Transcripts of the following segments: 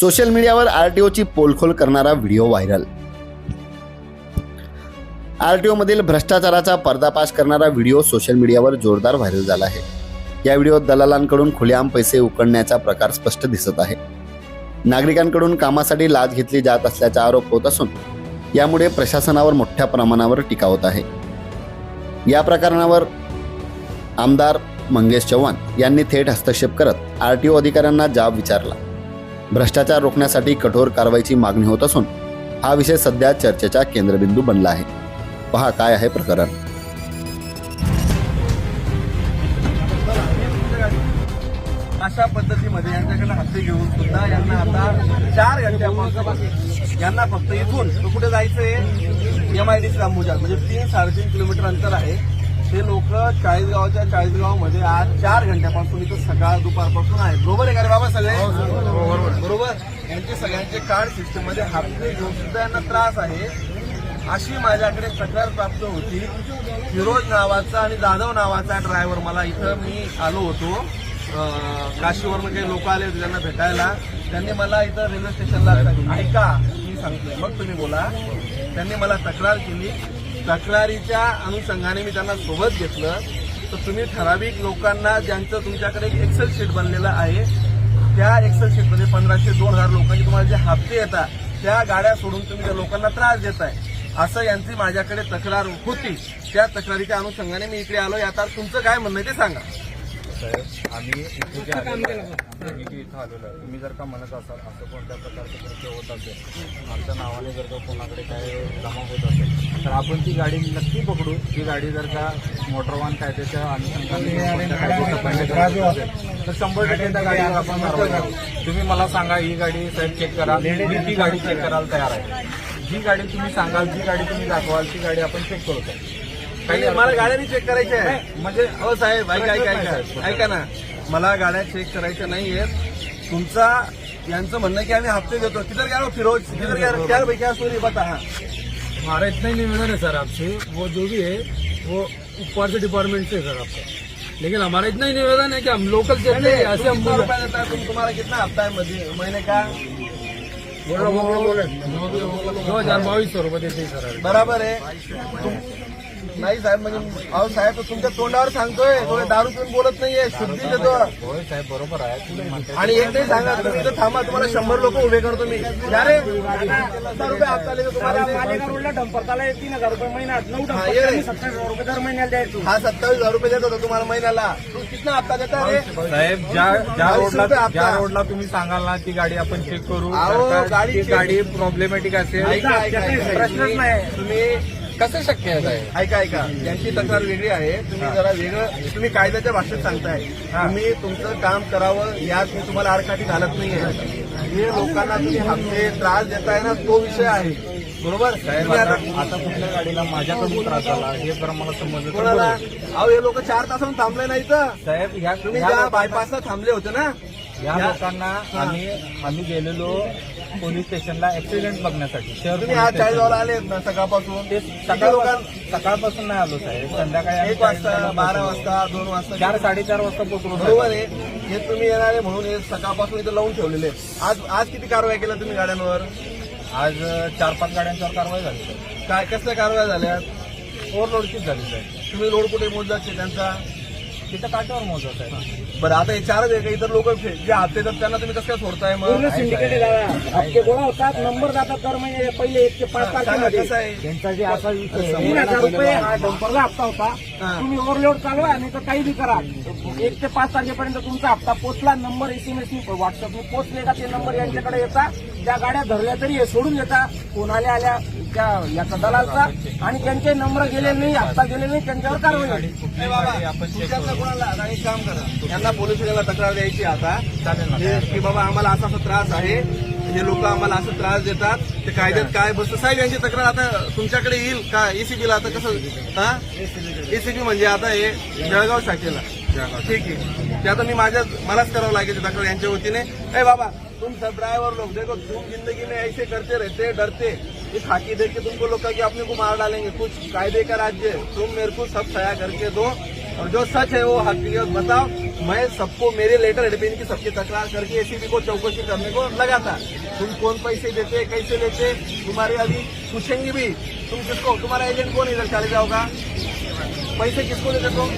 Social मीडियावर आरटीओची पोलखोल करणारा video viral. RTO मधील भ्रष्टाचाराचा पर्दापाश करणारा व्हिडिओ सोशल मीडियावर जोरदार व्हायरल झाला आहे. या व्हिडिओत दलालांकडून खुलेआम पैसे उकळण्याचा प्रकार स्पष्ट दिसत आहे. नागरिकांकडून कामासाठी लाच घेतली जात असल्याचा आरोप होत असून यामुळे प्रशासनावर मोठ्या प्रमाणावर टीका होत आहे. या प्रकरणावर आमदार मंगेश चव्हाण यांनी थेट हस्तक्षेप करत आर टी ओ अधिकाऱ्यांना जाब विचारला. भ्रष्टाचार रोखण्यासाठी कठोर कारवाईची मागणी होत असून हा विषय सध्या चर्चेचा केंद्रबिंदू बनला आहे. पहा काय आहे प्रकरण. अशा पद्धतीमध्ये यांच्याकडे हप्ते घेऊन सुद्धा यांना आता चार घंट्यापासून यांना फक्त इथून कुठे जायचंय? एम आय डी सी म्हणजे तीन साडेतीन किलोमीटर अंतर आहे. ते लोक चाळीसगावच्या चाळीसगावमध्ये आज चार घंट्यापासून इथं सकाळ दुपारपासून आहे बरोबर आहे का रे बाबा सगळे? बरोबर. यांचे सगळ्यांचे कार्ड सिस्टममध्ये हप्ते घेऊन सुद्धा यांना त्रास आहे. अशी माझ्याकडे तक्रार प्राप्त होती. फिरोज नावाचा आणि जाधव नावाचा ड्रायव्हर मला इथं मी आलो होतो. काशीवरून काही लोक आले होते त्यांना भेटायला. त्यांनी मला इथं रेल्वे स्टेशनला ऐका मी सांगतोय. मग तुम्ही बोला. त्यांनी मला तक्रार केली. तक्रारीच्या अनुषंगाने मी त्यांना सोबत घेतलं. तर तुम्ही ठराविक लोकांना ज्यांचं तुमच्याकडे एक एक्सेल शीट बनलेलं आहे त्या एक्सेल शीटमध्ये पंधराशे दोन हजार लोकांचे तुम्हाला जे हप्ते येतात त्या गाड्या सोडून तुम्ही त्या लोकांना त्रास देताय. असं यांची माझ्याकडे तक्रार होती. त्या तक्रारीच्या अनुषंगाने मी इकडे आलो आता तुमचं काय म्हणणं आहे ते सांगा. साहेब आम्ही इथे जे आलेलो आहे इथं आलेलो आहे. तुम्ही जर का म्हणत असाल असं कोणत्या प्रकारचं कृत्य होत असेल आमच्या नावाने जर का कोणाकडे काय जमा होत असेल तर आपण ती गाडी नक्की पकडू. ती गाडी जर का मोटर वाहन कायद्याच्या अनुषंगाने करत तर शंभर टक्के त्या गाडीवर आपण तुम्ही मला सांगा ही गाडी साहेब चेक करा मी ती गाडी चेक करायला तयार आहे. जी गाडी तुम्ही सांगाल जी गाडी तुम्ही दाखवाल ती गाडी आपण चेक करू. काही नाही, मला गाड्या चेक करायच्या आहे म्हणजे हो साहेब ऐका ऐका ऐका ऐका ना मला गाड्या चेक करायच्या नाहीयेत तुमचा यांचं म्हणणं की आम्ही हप्ते देतो किधर गया वो फिरोज किधर गया क्या भाई क्या स्टोरी बता हाँ हमारा इतना ही निवेदन है सर आपसे वो जो भी है वो ऊपर से डिपार्टमेंट से है सर आपका लेकिन हमारा इतना ही निवेदन है कि हम लोकल चलते हैं ऐसे हम रुपया देता है तुम तुम्हारा कितना हफ्ता है महीने का दो हजार बाईस सौ रुपये देते हैं सर। बराबर आहे तुम- नाही साहेब म्हणजे अहो साहेब तो तुमच्या तोंडावर सांगतोय. थोडे दारू पिऊन बोलत नाहीये. शुद्धी देतो. होय साहेब बरोबर आहे. तुम्ही म्हणताय आणि एक नाही सांगा तुम्ही इथं थांबा तुम्हाला शंभर लोक उभे करतो मी. या रे. हजार रुपये हप्ता का तुम्हाला? मालेगाव रोडला तीन हजार रुपये महिन्यात नऊ हा, ये सत्तावीस हजार रुपये दर महिन्याला द्यायचो. हा सत्तावीस हजार रुपये देत होता तुम्हाला महिन्याला. तू कितना हप्ता देता रे? साहेब ज्या ज्या चाळीस रुपये रोडला हप्ता. ज्या रोडला तुम्ही सांगाल ना ती गाडी आपण चेक करू. अहो, गाडी ती check- गाडी प्रॉब्लेमॅटिक असेल. ऐका ऐका ऐका. प्रश्नच नाही. तुम्ही कसं शक्य आहे साहेब ऐका ऐका. यांची तक्रार वेगळी आहे. तुम्ही जरा वेगळं तुम्ही कायद्याच्या भाषेत सांगताय. तुम्ही तुमचं काम करावं यात मी तुम्हाला आडकाठी घालत नाहीये. जे लोकांना तुम्ही हप्ते त्रास देताय ना तो विषय आहे. बरोबर? साहेब आता कुठल्या गाडीला माझ्याकडून त्रास झाला? हे जर मला समजलं कोणाला. अहो हे लोक चार तासाहून थांबले नाही तर साहेब ह्या तुम्ही ज्या बायपासला थांबले होते ना या लोकांना आम्ही आम्ही गेलेलो पोलीस स्टेशनला ऍक्सिडेंट बघण्यासाठी शहर तुम्ही चाळीसगावला स्टेशन. आले ना सकाळपासून. ते सकाळ सकाळपासून नाही आलो साहेब संध्याकाळी आम्ही एक वाजता बारा. वाजता दोन वाजता. चार साडेचार वाजता पोहोचलो बरोबर. आहे. हे तुम्ही येणार आहे म्हणून हे सकाळपासून इथं लावून ठेवलेले आज आज किती कारवाई केल्या तुम्ही गाड्यांवर? आज चार पाच गाड्यांच्यावर कारवाई झाली साहेब. काय कसल्या कारवाया झाल्या? ओव्हरलोडचीच झाली साहेब. तुम्ही लोड कुठे मोजाचे त्यांचा तिथं काट्यावर मोजत आहे बरं आता हे चारच आहे का इतर लोक जे हप्ते देतात त्यांना तुम्ही कसं काय सोडताय मग? पूर्ण सिंडिकेट आहे दादा. हप्ते गोळा होतात? नंबर जातात दर महिने पहिले एक ते पाच सांगा तारखेमध्ये. कसं आहे? त्यांचा जे असा विषय आहे, तीन हजार रुपये हा डंपरचा हप्ता होता. हा. तुम्ही ओव्हरलोड चालवा आणि तर काही बी करा. एक ते पाच तारखेपर्यंत तुमचा हप्ता पोचला. नंबर एसएमएस व्हॉट्सअपने पोचले का ते नंबर यांच्याकडे येतात त्या गाड्या धरल्या तरी हे सोडून देतात कोण आल्या आल्या? त्या याचा दलालचा आणि त्यांचे नंबर गेले नाही हप्ता गेले नाही त्यांच्यावर कारवाई काम करा. यांना पोलीस स्टेशनला तक्रार द्यायची आता. चालेल ना. की बाबा आम्हाला असा असा त्रास आहे. हे लोक आम्हाला असं त्रास देतात. ते कायद्यात काय बसतं? साहेब यांची तक्रार आता तुमच्याकडे येईल का? एसीबीला आता कसं हा? एसीबी म्हणजे आता हे जळगाव शाखेला. ठीक आहे. ते आता मी माझ्या मलाच करावं लागेल ते तक्रार यांच्या वतीने. ए बाबा तुम सब ड्राइवर लोग देखो तुम ज़िंदगी में ऐसे करते रहते डरते इस हाकी देख के तुमको लोग कि अपने को मार डालेंगे। कुछ कायदे का राज्य तुम मेरे को सब सया करके दो। और जो सच है वो हकीकत बताओ मैं सबको मेरे लेटर हेड की सबकी तकरार करके एसीबी को चौकसी करने को लगा था तुम कौन पैसे देते कैसे लेते तुम्हारे अभी पूछेंगे भी तुम किसको तुम्हारा एजेंट कौन इधर चले जाओगा? पैसे किसको देते तुम?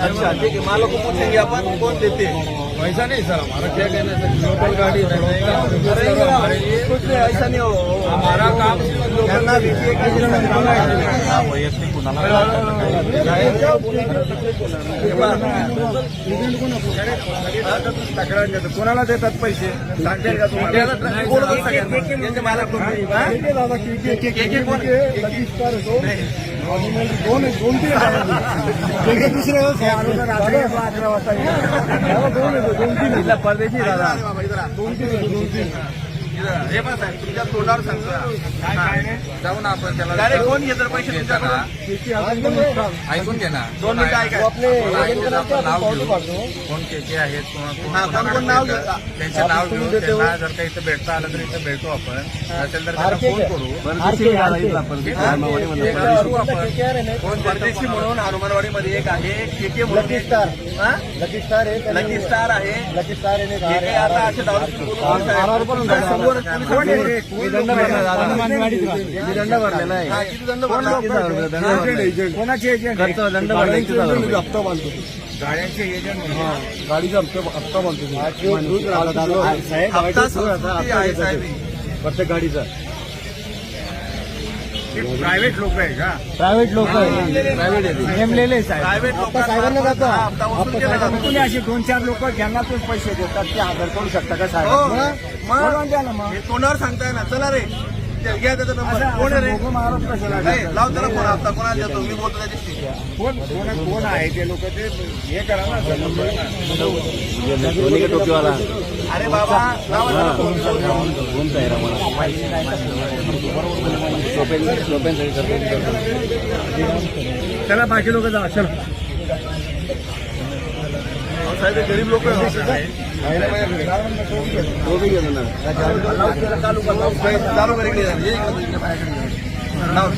अच्छा ठीक है मालों को पूछेंगे अपन कौन देते हैं वैसा नहीं सर हमारा क्या कहना है सर लोकल गाड़ी कुछ नहीं ऐसा नहीं हो हमारा काम आहे की वैयक्तिक कुणाला कोणाला देतात पैसे सांगतील का तुम्हाला बोलतच मालक कोण? हा? के- के कोण? इथला परदेशी दादा हे पण साहेब तुमच्या तोंडावर सांगतो जाऊ ना आपण त्याला. डायरेक्ट कोण घेतं पैसे तुमच्याकडून. ऐकून घे ना. दोन मिनिटं ऐका. आपण नाव घेऊ. कोण के के आहेत कोण हा, नाव? त्यांचे नाव घेऊ. त्यांना जर का इथं भेटता आलं तर इथं भेटू आपण. नसेल तर त्यांना फोन करू. आहे? आपण कोण परदेशी म्हणून हनुमानवाडीमध्ये एक आहे के के म्हणून एक- हा? लकी स्टार आहे हे काही आता असे दारू दंड भरलेला आहे. कोणाचे एजंट दंड? हप्ता बांधतो गाड्यांचे एजंट म्हणून. गाडीचा हप्ता हप्ता बांधतो साहेब. प्रत्येक गाडीचा. प्रायव्हेट लोक आहे का? प्रायव्हेट लोक नेमलेले प्रायव्हेट साहेबांना जातो. तुम्ही असे दोन चार लोक ज्यांना तुम्ही पैसे देतात ते आधार करू शकता का. साहेब? मग? बोलवून द्या ना मग. हे तोंडावर सांगताय ना. चला रे. घ्या त्याचा नंबर कोण आहे रे? नाही, लाव त्याला फोन हप्ता कोणाला देतो मी बोलतो त्याच्याशी. कोण कोण कोण आहे ते लोक? ते हे करा ना अरे बाबा लावा त्याला फोन. त्याला बाकी लोक जा चल. साहेब गरीब लोक चालू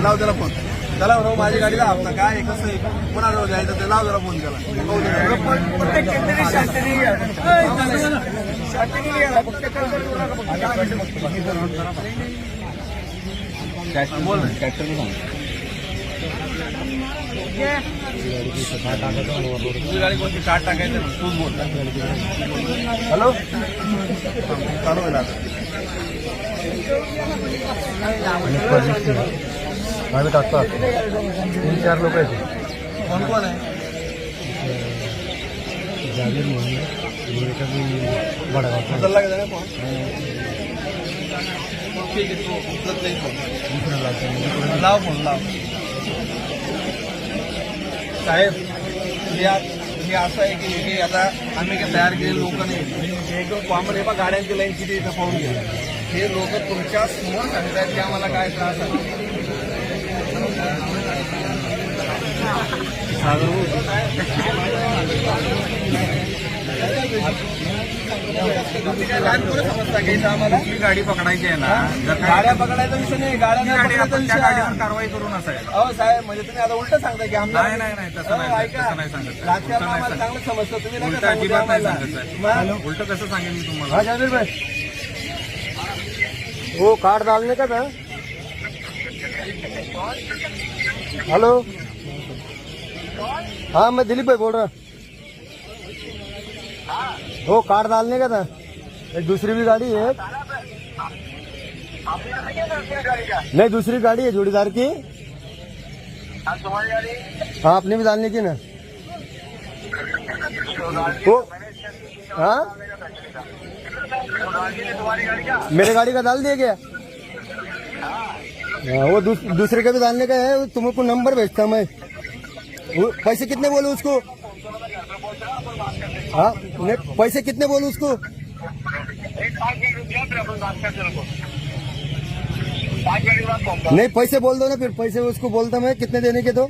लाव त्याला फोन त्याला माझी माझ्या गाडीला हप्ता काय कसं आहे कोणाला जायचं ते लाव त्याला फोन त्याला बोल ट्रॅक्टर तुझी गाडी कोणती कार्ड टाकायचं ना, तूच बोल हॅलो चालू होईल आता आम्ही टाकतात तीन चार लोक आहेत. कोण कोण आहे? जागीर म्हणून फोन? ठीक आहे तू उचलत नाही लाव फोन लाव. साहेब आ- हे असं आहे की हे आता आम्ही काही तयार केलेले लोक नाही. हे एकदम बा गाड्यांची लाईन किती इथं पाहून घ्या. हे लोक तुमच्यासमोर सांगतात की आम्हाला काय त्रास आहे. ही गाडी पकडायची आहे ना जर गाड्या पकडायचा विषय नाही गाड्या ही गाडीवर. कारवाई करू नसायला अहो साहेब म्हणजे तुम्ही आता उलट सांगता की आमदार नाही, नाही, नाही, तसं नाही. तसं नाही सांगत. राजकारण आम्हाला. चांगलं समजतं तुम्ही उलट नका सांगू अजिबात नाही आम्हाला. सांगत साहेब. मग? उलट कसं सांगेन मी तुम्हाला हाँ जावेद भाई वो कार्ड डालने का था हेलो हाँ मैं दिलीप भाई बोल रहा वो कार्ड डालने का था। एक दूसरी भी गाड़ी है। नहीं दूसरी गाड़ी है जोड़ीदार की। हाँ अपनी भी डालने की ना। वो हाँ? मेरे गाड़ी का डाल दिया क्या? हाँ, वो दूसरे का भी डालने का है। तुमको नंबर भेजता मैं। पैसे कितने बोलो उसको? हाँ पैसे कितने बोलो उसको? नहीं पैसे बोल दो ना फिर पैसे उसको बोलता मैं कितने देने के तो?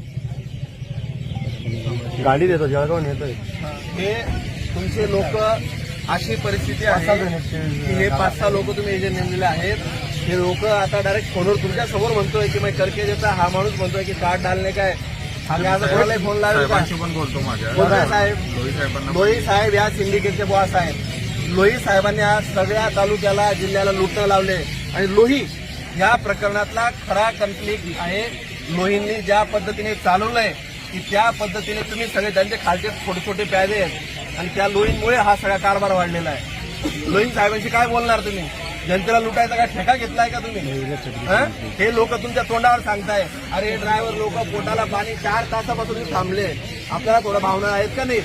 गाड़ी दे दो जळगाव नेतोय हे तुमचे लोक अशी परिस्थिती आहे की हे पाच सहा लोक तुम्ही एजंट नेमलेले आहेत. हे लोक आता डायरेक्ट फोनवर तुमच्यासमोर म्हणतोय की मैं करके देता हा माणूस म्हणतोय की कार्ड डालने काय? आम्ही आज कोणालाही फोन लावला का? साहेबांशी पण बोलतो माझ्या कोणत्या साहेब. लोही साहेबांना लोही साहेब या सिंडिकेटचे बॉस आहेत. लोही साहेबांनी आज सगळ्या तालुक्याला जिल्ह्याला लुटणं लावले. आणि लोही या प्रकरणातला खरा कन्फ्लिक्ट आहे. लोहींनी ज्या पद्धतीने चालवलंय की त्या पद्धतीने तुम्ही सगळे त्यांचे खालचे छोटे छोटे प्यादे आहेत. आणि त्या लोहींमुळे हा सगळा कारभार वाढलेला आहे. लोही साहेबांशी काय बोलणार तुम्ही? जनतेला लुटायचा काय ठेका घेतलाय का तुम्ही? हे? लोक तुमच्या तोंडावर सांगताय. अरे ड्रायव्हर लोक पोटाला पाणी चार तासापासून थांबले. आपल्याला थोडं भावना आहेत का नाही?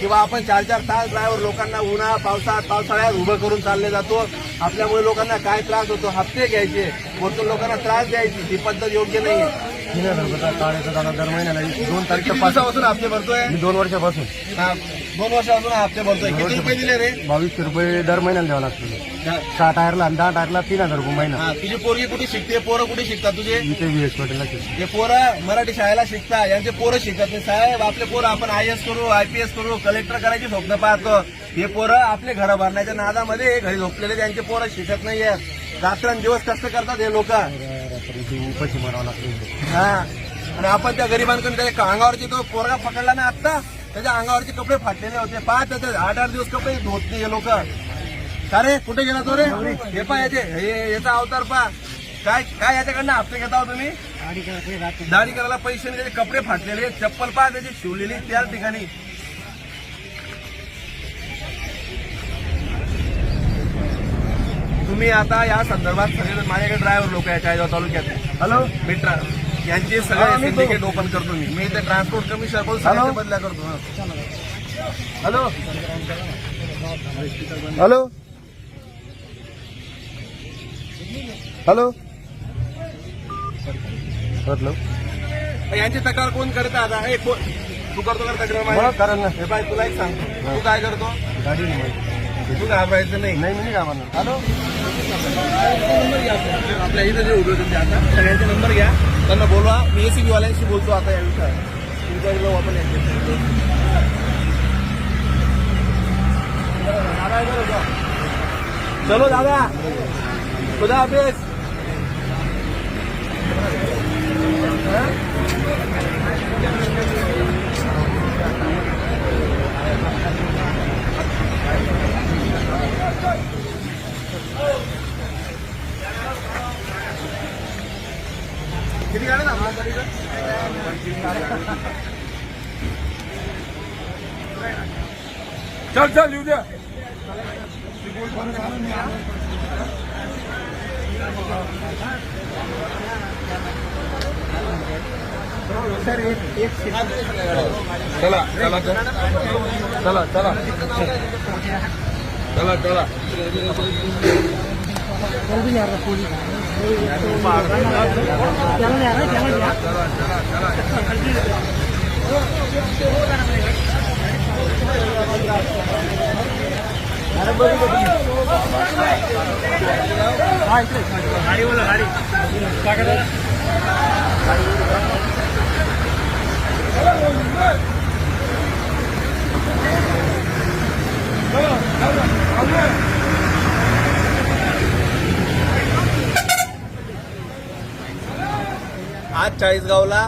किंवा आपण चार चार तास ड्रायव्हर लोकांना उन्हा पावसात पावसाळ्यात उभं करून चालले जातो. आपल्यामुळे लोकांना काय त्रास होतो? हप्ते घ्यायचे. वरतून लोकांना त्रास द्यायची. ही पद्धत योग्य नाही तीन हजार रुपये काढायचा दादा. दर महिन्याला दोन तारखेपासून दिवसापासून हप्ते भरतोय? मी दोन वर्षापासून. हा, दोन वर्षापासून हा हप्ते भरतोय. किती रुपये दिले रे? बावीसशे रुपये दर महिन्याला द्यावं लागतं सहा टायरला आणि दहा टायरला तीन हजार रुपये महिना. हा तुझी पोरगी कुठे शिकते? पोरं कुठे शिकतात तुझे? इथे एस हॉटेलला शिकतो. हे पोरं मराठी शाळेला शिकता यांचे पोरं शिकत नाही. साहेब आपले पोरं आपण आय एस करू आयपीएस करू कलेक्टर करायची स्वप्न पाहतो. हे पोरं आपले घर भरण्याच्या नादामध्ये घरी झोपलेले त्यांचे पोरं शिकत नाहीये. रात्रंदिवस कष्ट करतात हे लोक. उपाशी मारावं लागतं. इथे. हा. आणि आपण त्या गरिबांकडून त्याच्या अंगावरची तो पोरगा पकडला ना आता त्याच्या अंगावरचे कपडे फाटलेले होते. पाच त्याचे आठ आठ दिवस कपडे धुत नाही हे लोक. का रे? कुठे गेला तो रे? हे पा याचे हे याचा अवतार पा काय काय याच्याकडनं हप्ते घेता हो तुम्ही? दाढी करायला पैसे नाही त्याचे कपडे फाटलेले चप्पल पा त्याची शिवलेली त्याच ठिकाणी. तुम्ही आता या संदर्भात सगळे माझ्याकडे ड्रायव्हर लोक आहेत चाळीसगाव तालुक्यात हॅलो मित्रा यांचे सगळे सिंडिकेट ओपन करतो मी. मी ते ट्रान्सपोर्ट कमिशनर बोल सगळ्यांच्या बदल्या करतो. हॅलो हॅलो हॅलो यांची तक्रार कोण करत आता तू करतो का तक्रार तुला एक सांग तू काय करतो? गाडी नाही माहिती. तू घाबरायचं नाही. नाही मी नाही कामाला हॅलो? आपल्या इथं जे उभे होते आता सगळ्यांचे नंबर घ्या. त्यांना बोलवा. मी एसीबी वाल्यांशी बोलतो आता या विषयावर. तुमच्या इकडे आपण. चलो दादा. खुदा हाफिज किती गाड्या थांबल्या तरी इथं? चल चल येऊ द्या चला चला चला चला चला चला आज चाळीसगावला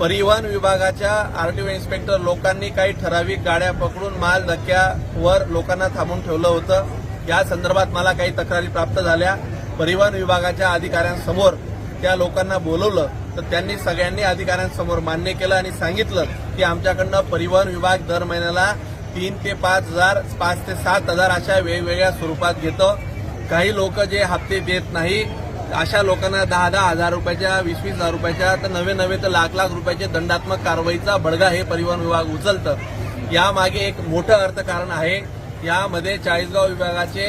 परिवहन विभागाच्या आरटीओ इन्स्पेक्टर लोकांनी काही ठराविक गाड्या पकडून माल धक्क्यावर लोकांना थांबून ठेवलं होतं. या संदर्भात मला काही तक्रारी प्राप्त झाल्या. परिवहन विभागाच्या अधिकाऱ्यांसमोर त्या लोकांना बोलवलं तर त्यांनी सगळ्यांनी अधिकाऱ्यांसमोर मान्य केलं आणि सांगितलं की आमच्याकडनं परिवहन विभाग दर महिन्याला तीन ते पाच हजार पाच ते सात हजार अशा वेगवेगळ्या स्वरूपात घेतं. काही लोक जे हप्ते देत नाही अशा लोकांना दहा दहा हजार रुपयाच्या वीस वीस हजार रुपयाच्या तर नवे नवे तर लाख लाख रुपयाचे दंडात्मक कारवाईचा बडगा हे परिवहन विभाग उचलतं. यामागे एक मोठं अर्थकारण आहे. यामध्ये चाळीसगाव विभागाचे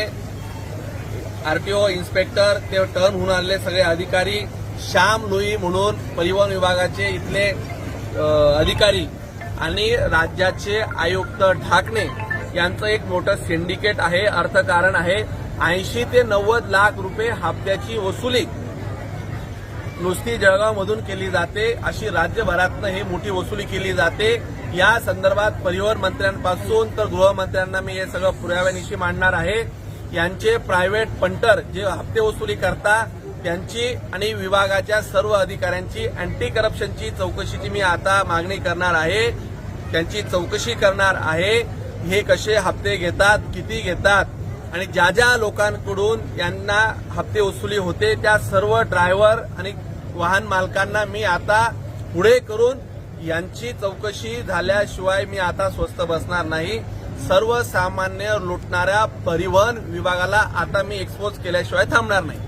आरटीओ इन्स्पेक्टर ते टर्न होऊन आलेले सगळे अधिकारी श्याम लुई म्हणून परिवहन विभागाचे इथले अधिकारी आणि राज्याचे आयुक्त ढाकणे यांचं एक मोठं सिंडिकेट आहे अर्थकारण आहे. ऐंशी ते नव्वद लाख रुपये हप्त्याची वसुली नुसती जळगावमधून केली जाते. अशी राज्यभरातनं ही मोठी वसुली केली जाते. या संदर्भात परिवहन मंत्र्यांपासून तर गृहमंत्र्यांना मी हे सगळं पुराव्यानिशी मांडणार आहे. यांचे प्रायव्हेट पंटर जे हप्ते वसुली करता त्यांची आणि विभागाच्या सर्व अधिकाऱ्यांची अँटी करप्शनची चौकशीची मी आता मागणी करणार आहे. त्यांची चौकशी करणार आहे. हे कसे हप्ते घेतात किती घेतात आणि ज्या ज्या लोकांकडून यांना हप्ते वसुली होते त्या सर्व ड्रायव्हर आणि वाहन मालकांना मी आता पुढे करून यांची चौकशी झाल्याशिवाय मी आता स्वस्त बसणार नाही. सर्वसामान्य लुटणाऱ्या परिवहन विभागाला आता मी एक्सपोज केल्याशिवाय थांबणार नाही.